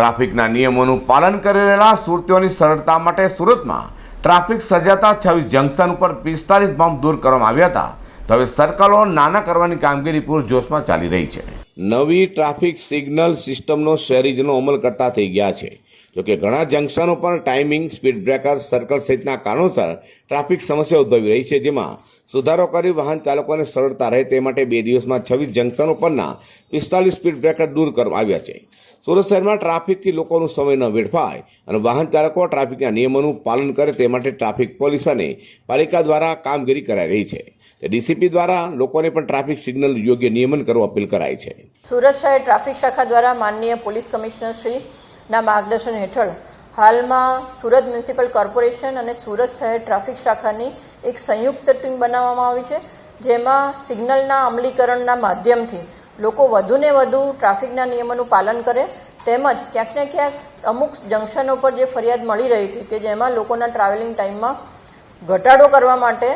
ટ્રાફિકના નિયમોનું પાલન કરી રહેલા સુરતીઓની સરળતા માટે સુરતમાં ટ્રાફિક સર્જાતા છવ્વીસ જંકશન ઉપર પિસ્તાલીસ બમ્પ દૂર કરવામાં આવ્યા હતા. તો હવે સર્કલો નાના કરવાની કામગીરી પૂરજોશમાં ચાલી રહી છે. નવી ટ્રાફિક સિગ્નલ સિસ્ટમનો શહેરીજનો અમલ કરતા થઈ ગયા છે. જોકે ઘણા જંકશનો પર ટાઈમિંગ, સ્પીડ બ્રેકર, સર્કલ સહિતના કારણોસર ટ્રાફિક સમસ્યા ઉદ્ભવી રહી છે, જેમાં સુધારો કરી વાહન ચાલકોને સરળતા રહે તે માટે બે દિવસમાં છવ્વીસ જંકશનો પરના પિસ્તાલીસ સ્પીડ બ્રેકર દૂર કરવામાં આવ્યા છે. સુરત શહેરમાં ટ્રાફિકથી લોકોનો સમય ન વેડફાય અને વાહન ચાલકો ટ્રાફિકના નિયમોનું પાલન કરે તે માટે ટ્રાફિક પોલીસ અને પાલિકા દ્વારા કામગીરી કરાઈ રહી છે. ડીસીપી દ્વારા લોકોને પણ ટ્રાફિક સિગ્નલ યોગ્ય નિયમન કરવા અપીલ કરાઈ છે. સુરત શહેર ટ્રાફિક શાખા દ્વારા માનનીય પોલીસ કમિશનર શ્રીના માર્ગદર્શન હેઠળ હાલમાં સુરત મ્યુનિસિપલ કોર્પોરેશન અને સુરત શહેર ટ્રાફિક શાખાની એક સંયુક્ત ટીમ બનાવવામાં આવી છે, જેમાં સિગ્નલના અમલીકરણના માધ્યમથી લોકો વધુને વધુ ટ્રાફિકના નિયમોનું પાલન કરે, તેમજ ક્યાંક ને ક્યાંક અમુક જંકશનો પર જે ફરિયાદ મળી રહી હતી કે જેમાં લોકોના ટ્રાવેલિંગ ટાઈમમાં ઘટાડો કરવા માટે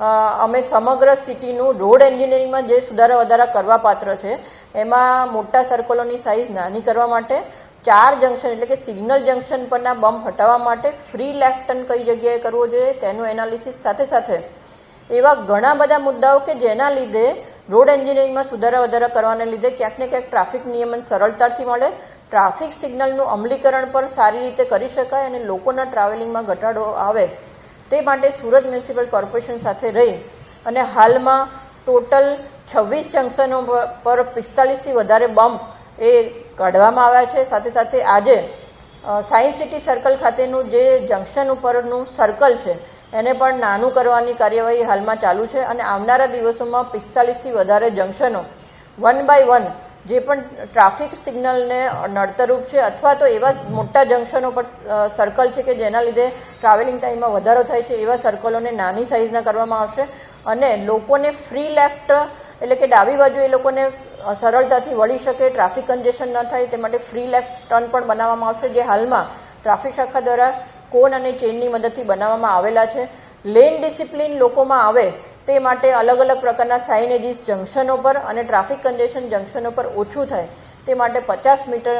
અમે સમગ્ર સિટીનું રોડ એન્જિનિયરિંગમાં જે સુધારા વધારા કરવા પાત્ર છે, એમાં મોટા સર્કલોની સાઇઝ નાની કરવા માટે, ચાર જંકશન એટલે કે સિગ્નલ જંકશન પરના બમ્પ હટાવવા માટે ફ્રી લેફ્ટ ટર્ન કઈ જગ્યાએ કરવો જોઈએ તેનું એનાલિસિસ સાથે સાથે એવા ઘણા બધા મુદ્દાઓ કે જેના લીધે રોડ એન્જિનિયરિંગમાં સુધારા વધારા કરવાને લીધે ક્યાંક ને ક્યાંક ટ્રાફિક નિયમન સરળતાથી મળે. ટ્રાફિક સિગ્નલનું અમલીકરણ પણ સારી રીતે કરી શકાય અને લોકોના ટ્રાવેલિંગમાં ઘટાડો આવે. તે માટે સુરત મ્યુનિસિપલ કોર્પોરેશન સાથે રહી અને હાલમાં ટોટલ છવ્વીસ જંકશનો પર- પિસ્તાલીસથી વધારે બમ્પ એ કાઢવામાં આવ્યા છે. સાથે સાથે આજે સાયન્સ સિટી સર્કલ ખાતેનું જે જંકશન ઉપરનું સર્કલ છે, એને પણ નાનું કરવાની કાર્યવાહી હાલમાં ચાલુ છે અને આવનારા દિવસોમાં પિસ્તાલીસથી વધારે જંકશનો વન બાય વન જે પણ ટ્રાફિક સિગ્નલને નડતરરૂપ છે અથવા તો એવા મોટા જંકશનો પર સર્કલ છે કે જેના લીધે ટ્રાવેલિંગ ટાઈમમાં વધારો થાય છે, એવા સર્કલોને નાની સાઇઝના કરવામાં આવશે અને લોકોને ફ્રી લેફ્ટ એટલે કે ડાબી બાજુ એ લોકોને સરળતાથી વળી શકે ટ્રાફિક કન્જેશન ન થાય, તે માટે ફ્રી લેફ્ટ ટર્ન પણ બનાવવામાં આવશે, જે હાલમાં ટ્રાફિક શાખા દ્વારા કોન અને ચેનની મદદથી બનાવવામાં આવેલા છે. લેન ડિસિપ્લિન લોકોમાં આવે તે માટે અલગ અલગ પ્રકારના સાઇનેજીસ જંકશનો પર અને ટ્રાફિક કન્જેશન જંકશનો પર ઓછું થાય. તે માટે પચાસ મીટર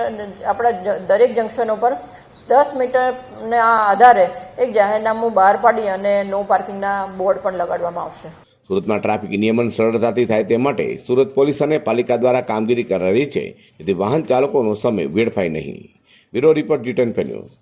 આપણા દરેક જંકશનો પર દસ મીટરના આધારે એક જાહેરનામું બહાર પાડી અને નો પાર્કિંગના બોર્ડ પણ લગાડવામાં આવશે. સુરતમાં ટ્રાફિક નિયમન સરળતાથી થાય તે માટે સુરત પોલીસ અને પાલિકા દ્વારા કામગીરી રહી છે. જેથી વાહન ચાલકોનો સમય વેડફાય નહીં. Bureau report G ten news.